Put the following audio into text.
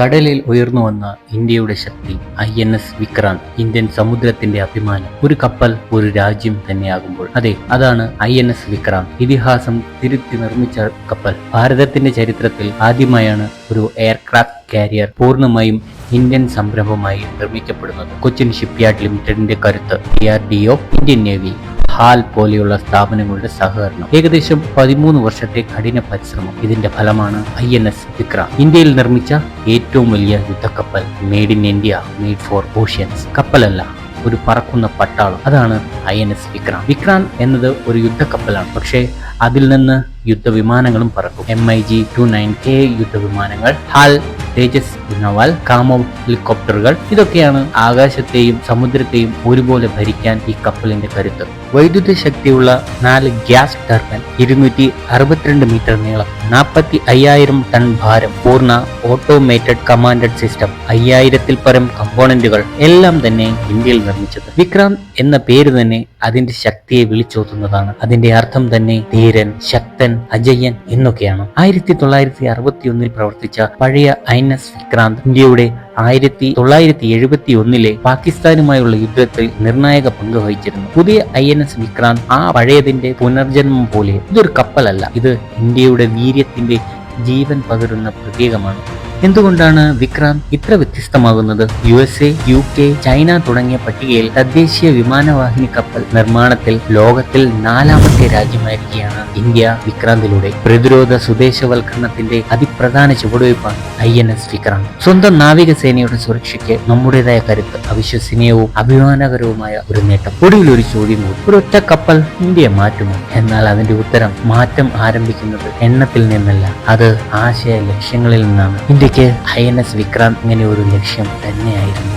കടലിൽ ഉയർന്നു വന്ന ഇന്ത്യയുടെ ശക്തി I N S Vikrant Indian സമുദ്രത്തിന്റെ അഭിമാനം. ഒരു കപ്പൽ ഒരു രാജ്യം തന്നെയാകുമ്പോൾ. അതെ അതാണ് ഐ എൻ എസ് വിക്രാന്ത്. ഇതിഹാസം തിരുത്തി നിർമ്മിച്ച കപ്പൽ. ഭാരതത്തിന്റെ ചരിത്രത്തിൽ ആദ്യമായാണ് ഒരു എയർക്രാഫ്റ്റ് കാരിയർ പൂർണമായും ഇന്ത്യൻ സംരംഭമായി നിർമ്മിക്കപ്പെടുന്നത്. കൊച്ചിൻ ഷിപ്പ്യാർഡ് ലിമിറ്റഡിന്റെ കരുത്ത് D R D O Indian navy. HAL പോലെയുള്ള സ്ഥാപനങ്ങളുടെ സഹകരണം. ഏകദേശം പതിമൂന്ന് വർഷത്തെ കഠിന പരിശ്രമം ഇതിന്റെ ഫലമാണ് ഐ എൻ എസ് വിക്രം. ഇന്ത്യയിൽ നിർമ്മിച്ച ഏറ്റവും വലിയ യുദ്ധക്കപ്പൽ made in India made for oceans കപ്പലല്ല ഒരു പറക്കുന്ന പട്ടാളം. അതാണ് I N S Vikrant Vikrant എന്നത് ഒരു യുദ്ധക്കപ്പലാണ്. പക്ഷേ അതിൽ നിന്ന് യുദ്ധവിമാനങ്ങളും പറക്കും. M I G two nine K യുദ്ധവിമാനങ്ങൾ. ഹാൽ തേജസ് നവാൽ കാമോ ഹെലികോപ്റ്ററുകൾ ഇതൊക്കെയാണ് ആകാശത്തെയും സമുദ്രത്തെയും ഒരുപോലെ ഭരിക്കാൻ ഈ കപ്പലിന്റെ കരുത്ത്. വൈദ്യുത ശക്തിയുള്ള നാല് ഗ്യാസ് ടർബൈൻ ഇരുന്നൂറ്റി അറുപത്തിരണ്ട് മീറ്റർ നീളം നാൽപ്പത്തി അയ്യായിരം ടൺ ഭാരം പൂർണ ഓട്ടോമേറ്റഡ് കമാൻഡഡ് സിസ്റ്റം അയ്യായിരത്തിൽ പരം കമ്പോണന്റുകൾ എല്ലാം തന്നെ ഇന്ത്യയിൽ നിർമ്മിച്ചത്. വിക്രാന്ത് എന്ന പേര് തന്നെ അതിന്റെ ശക്തിയെ വിളിച്ചോത്തുന്നതാണ് അതിന്റെ അർത്ഥം തന്നെ ധീരൻ ശക്തൻ അജയൻ എന്നൊക്കെയാണ്. ആയിരത്തി തൊള്ളായിരത്തി അറുപത്തി ഒന്നിൽ പ്രവർത്തിച്ച പഴയ ഐ എൻ എസ് വിക്രാന്ത് ഇന്ത്യയുടെ ആയിരത്തി തൊള്ളായിരത്തി എഴുപത്തി ഒന്നിലെ പാകിസ്ഥാനുമായുള്ള യുദ്ധത്തിൽ നിർണായക പങ്ക് വഹിച്ചിരുന്നു. പുതിയ ഐ എൻ എസ് വിക്രാന്ത് ആ പഴയതിന്റെ പുനർജന്മം പോലെ ഇതൊരു കപ്പലല്ല. ഇത് ഇന്ത്യയുടെ വീര്യത്തിന്റെ ജീവൻ പകരുന്ന പ്രതീകമാണ്. എന്തുകൊണ്ടാണ് വിക്രാന്ത് ഇത്ര വ്യത്യസ്തമാകുന്നത്? U S A U K China തുടങ്ങിയ പട്ടികയിൽ തദ്ദേശീയ വിമാനവാഹിനി കപ്പൽ നിർമ്മാണത്തിൽ ലോകത്തിൽ നാലാമത്തെ രാജ്യമായിരിക്കുകയാണ് ഇന്ത്യ വിക്രാന്തിലൂടെ. പ്രതിരോധ സുദേശവൽക്കരണത്തിന്റെ അതിപ്രധാന ചുവടുവയ്പ്പാണ് ഐ എൻ എസ് വിക്രാന്ത്. സ്വന്തം നാവികസേനയുടെ സുരക്ഷയ്ക്ക് നമ്മുടേതായ കരുത്ത് അവിശ്വസനീയവും അഭിമാനകരവുമായ ഒരു നേട്ടം. ഒടുവിൽ ഒരു ചോദ്യം കൂടി. ഒരൊറ്റ കപ്പൽ ഇന്ത്യയെ മാറ്റുമോ? എന്നാൽ അതിന്റെ ഉത്തരം മാറ്റം ആരംഭിക്കുന്നത് എണ്ണത്തിൽ നിന്നല്ല. അത് ആശയ ലക്ഷ്യങ്ങളിൽ നിന്നാണ്. ഇന്ത്യയ്ക്ക് ഐ എൻ എസ് വിക്രാന്ത് ഇങ്ങനെ ഒരു ലക്ഷ്യം തന്നെയായിരുന്നു.